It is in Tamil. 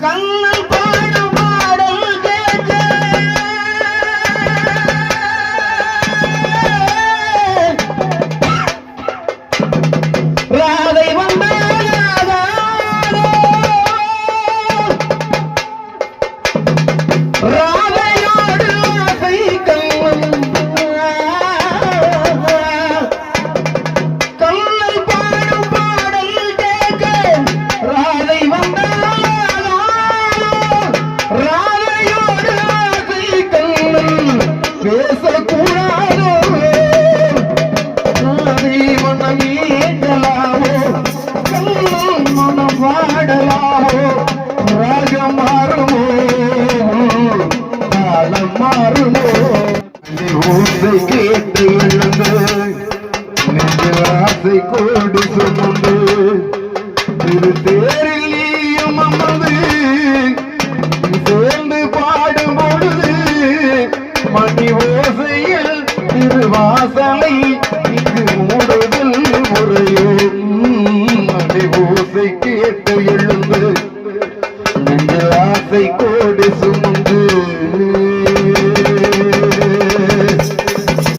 Right. கோடி சுமந்து திரு தேரில் நீயும் அமர்ந்து சேர்ந்து பாடும் பொழுது மணி ஓசையில் திருவாசலை இங்கு மூடுதல் முறையோ மணி ஓசை கேட்டு எழுந்து. நெஞ்சு ஆசை கோடி சுமந்து